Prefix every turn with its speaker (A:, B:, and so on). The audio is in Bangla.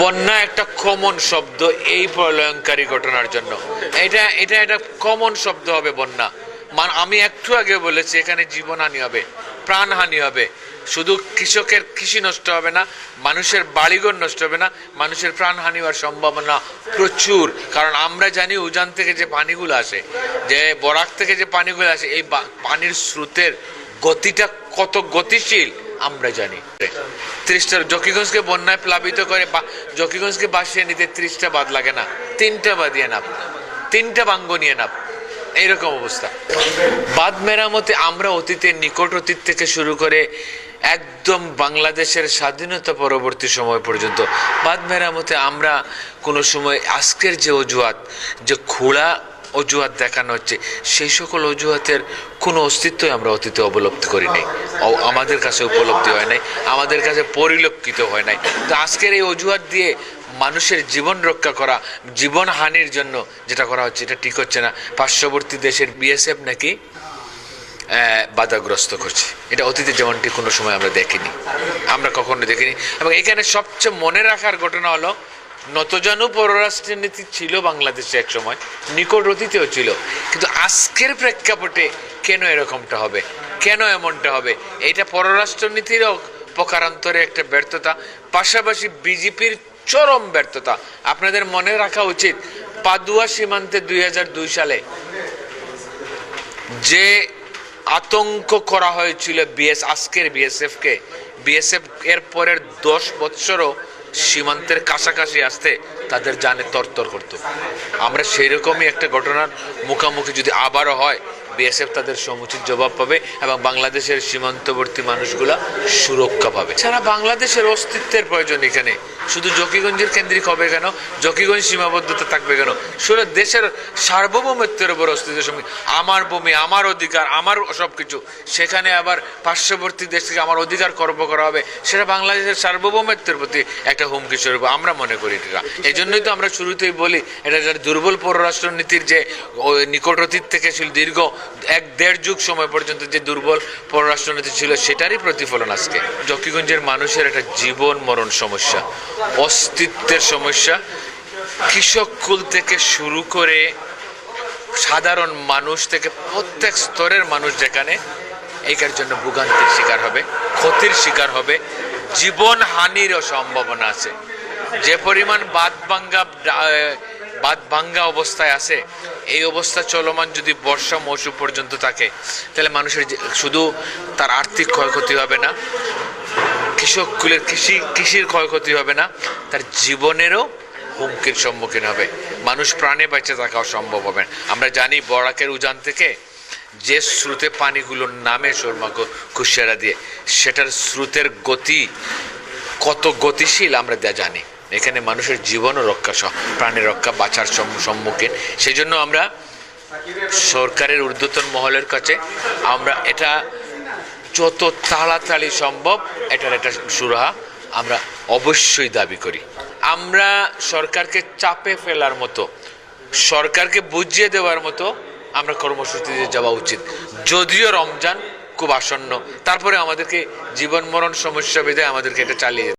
A: বন্যা একটা কমন শব্দ এই প্রলয়ঙ্কারী ঘটনার জন্য। এটা এটা একটা কমন শব্দ হবে বন্যা। মান আমি একটু আগে বলেছি, এখানে জীবনহানি হবে প্রাণহানি হবে। শুধু কৃষকের কৃষি নষ্ট হবে না, মানুষের বাড়িঘর নষ্ট হবে না, মানুষের প্রাণহানি হওয়ার সম্ভাবনা প্রচুর। কারণ আমরা জানি উজান থেকে যে পানিগুলো আসে, যে বরাক থেকে যে পানিগুলো আসে, এই পানির স্রোতের গতিটা কত গতিশীল। আমরা জানি। ত্রিশটা জকিগঞ্জকে বন্যায় প্লাবিত করে জকিগঞ্জকে বাসিয়ে নিতে ত্রিশটা বাদ লাগে না। তিনটা বাদিয়ে নাপ। তিনটা বাঙ্গ নিয়ে নাপ। এইরকম অবস্থা। বাদ মেরামতে আমরা অতীতের নিকট অতীত থেকে শুরু করে একদম বাংলাদেশের স্বাধীনতা পরবর্তী সময় পর্যন্ত বাদ মেরামতে আমরা কোনো সময় আজকের যে অজুহাত, যে খোলা অজুহাত দেখানো হচ্ছে। সেই সকল অজুহাতের কোনো অস্তিত্বই আমরা অতীতে অবলব্ধি করি নাই আমাদের কাছে উপলব্ধি হয় নাই, আমাদের কাছে পরিলক্ষিত হয় নাই। তো আজকের এই অজুহাত দিয়ে মানুষের জীবন রক্ষা করা, জীবন হানির জন্য যেটা করা হচ্ছে, এটা ঠিক হচ্ছে না। পার্শ্ববর্তী দেশের বিএসএফ নাকি বাধাগ্রস্ত করছে। এটা অতীতে যেমনটি কোনো সময় আমরা দেখিনি। আমরা কখনো দেখিনি। এবং এখানে সবচেয়ে মনে রাখার ঘটনা হলো নতজানু পররাষ্ট্রনীতি ছিল বাংলাদেশে এক সময়, নিকট অতীতেও ছিল। কিন্তু আজকের প্রেক্ষাপটে কেন এরকমটা হবে? কেন এমনটা হবে? এটা পররাষ্ট্রনীতিরও প্রকারান্তরে একটা ব্যর্থতা, পাশাপাশি বিজেপির চরম ব্যর্থতা। আপনাদের মনে রাখা উচিত, পাদুয়া সীমান্তে দুই হাজার দুই সালে যে আতঙ্ক করা হয়েছিল বিএস, আজকের বিএসএফ কে, বিএসএফ এর পরের দশ বৎসরও সীমান্তের কাছাকাছি আসতে তাদের জানে তরতর করতো। আমরা সেই রকমই একটা ঘটনার মুখোমুখি যদি আবারও হয় বিএসএফ তাদের সমুচিত জবাব পাবে এবং বাংলাদেশের সীমান্তবর্তী মানুষগুলা সুরক্ষা পাবে। ছাড়া বাংলাদেশের অস্তিত্বের প্রয়োজন এখানে। শুধু জকিগঞ্জের কেন্দ্রিক হবে কেন? জকিগঞ্জ সীমাবদ্ধতা থাকবে কেন? শুধু দেশের সার্বভৌমত্বের উপর অস্তিত্বের সঙ্গে আমার ভূমি, আমার অধিকার, আমার সব কিছু সেখানে আবার পার্শ্ববর্তী দেশ থেকে আমার অধিকার কর্ম করা হবে। সেটা বাংলাদেশের সার্বভৌমত্বের প্রতি একটা হুমকি স্বরূপ আমরা মনে করি এটা। এই জন্যই তো আমরা শুরুতেই বলি, এটা দুর্বল পররাষ্ট্রনীতির যে নিকট অতীত থেকে দীর্ঘ এক দেড় যুগ সময় পর্যন্ত যে দুর্বল পররাষ্ট্রনীতি ছিল, সেটারই প্রতিফলন আজকে। জকিগঞ্জের মানুষের একটা জীবন মরণ সমস্যা, অস্তিত্বের সমস্যা। কৃষক কুল থেকে শুরু করে সাধারণ মানুষ থেকে প্রত্যেক স্তরের মানুষ যেখানে এইটার জন্য ভোগান্তির শিকার হবে, ক্ষতির শিকার হবে। জীবন হানিরও সম্ভাবনা আছে। যে পরিমাণ বাদ ভাঙ্গা বাদ ভাঙ্গা অবস্থায় আছে, এই অবস্থা চলমান যদি বর্ষা মৌসুম পর্যন্ত থাকে, তাহলে মানুষের শুধু তার আর্থিক ক্ষয়ক্ষতি হবে না কৃষকগুলোর কৃষি, কৃষির ক্ষয়ক্ষতি হবে না, তার জীবনেরও হুমকির সম্মুখীন হবে মানুষ প্রাণে বেঁচে থাকাও সম্ভব হবে। আমরা জানি বরাকের উজান থেকে যে স্রোতে পানিগুলো নামে শর্মা কুশিয়ারা দিয়ে, সেটার স্রোতের গতি কত গতিশীল আমরা জানি এখানে মানুষের জীবনও রক্ষা প্রাণের রক্ষা বাঁচার সম্মুখীন। সেই জন্য আমরা সরকারের ঊর্ধ্বতন মহলের কাছে আমরা এটা যত তাড়াতাড়ি সম্ভব এটার একটা সুরাহা আমরা অবশ্যই দাবি করি। আমরা সরকারকে চাপে ফেলার মতো, সরকারকে বুঝিয়ে দেওয়ার মতো আমরা কর্মসূচিতে যাওয়া উচিত। যদিও রমজান খুব আসন্ন, তারপরে আমাদেরকে জীবন মরণ সমস্যা বিধায় আমাদেরকে এটা চালিয়ে